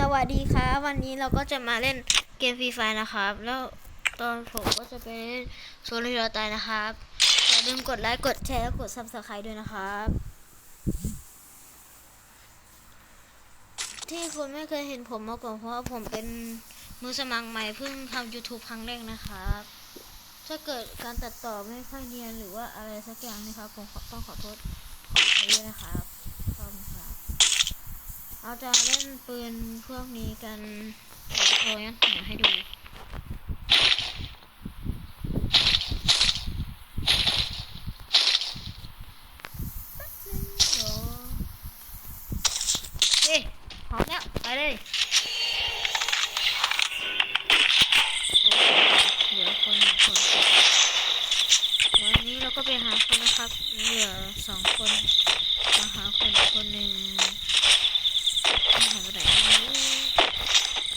สวัสดีครับ วันนี้เราก็จะมาเล่นเกมฟรีไฟนะครับ แล้วตอนผมก็จะไปเล่นโซลิดาตายนะครับอย่าลืมกดไลค์กดแชร์และกดซับสไครต์ด้วยนะครับ ที่คุณไม่เคยเห็นผมมาก่อนเพราะผมเป็นมือสมัครใหม่เพิ่งทำ YouTube ครั้งแรกนะครับ ถ้าเกิดการตัดต่อไม่ค่อยเนียนหรือว่าอะไรสักอย่างนะครับผมต้องขอโทษขออภัยด้วยนะครับขอบคุณครับ เราจะเล่นปืนพวกนี้กันขอโชว์งั้นเดี๋ยวให้ดูเดี๋ยวเฮ้ยพร้อมแล้ว ไปเลย เดี๋ยวคนหนึ่งคน วันนี้เราก็ไปหาคนนะครับ เหลือสองคน มาหาคนคนหนึ่ง หายไปไหนไม่รู้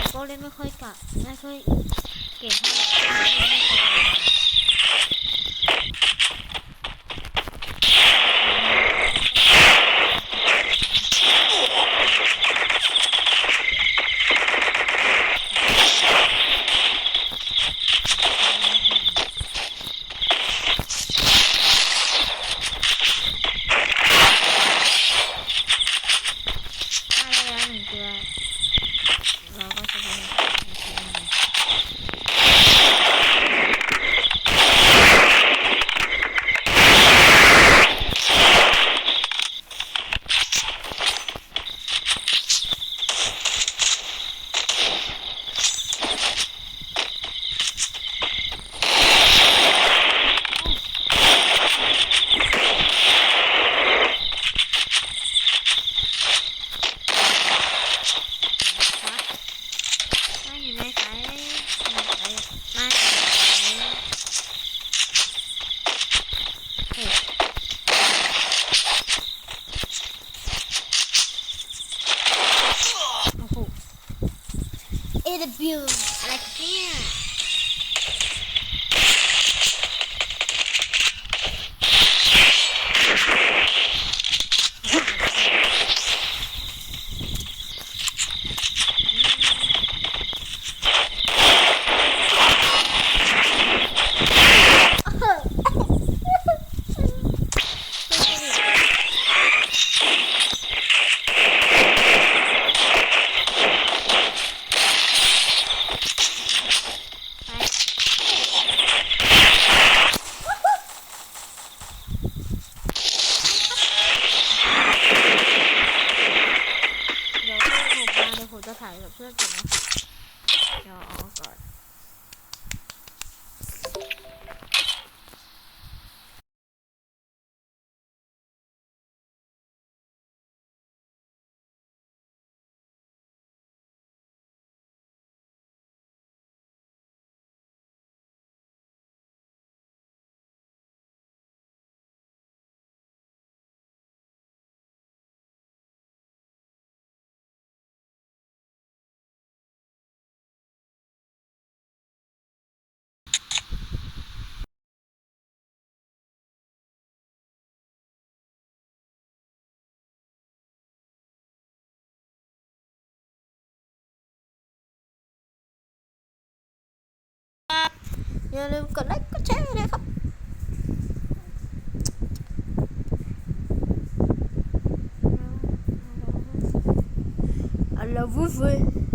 ผมก็เล่นไม่ค่อยกะ ไม่ค่อยเก่งเท่าไหร่ไม่ค่อยถ้าได้แล้วหนึ่งตัวเราก็จะเป็นอีกทีหนึ่งครับมาอยู่ในสายมาอยู่ในสายเฮ้ยโอ้โห AW อะไรกันเนี่ยไปเดี๋ยวเพื่อนผมมาเดี๋ยวผมจะถ่ายกับเพื่อนกันะเดี๋ยวออกก่อน อย่าลืมกดไลค์กดแชร์เลยครับ I love you,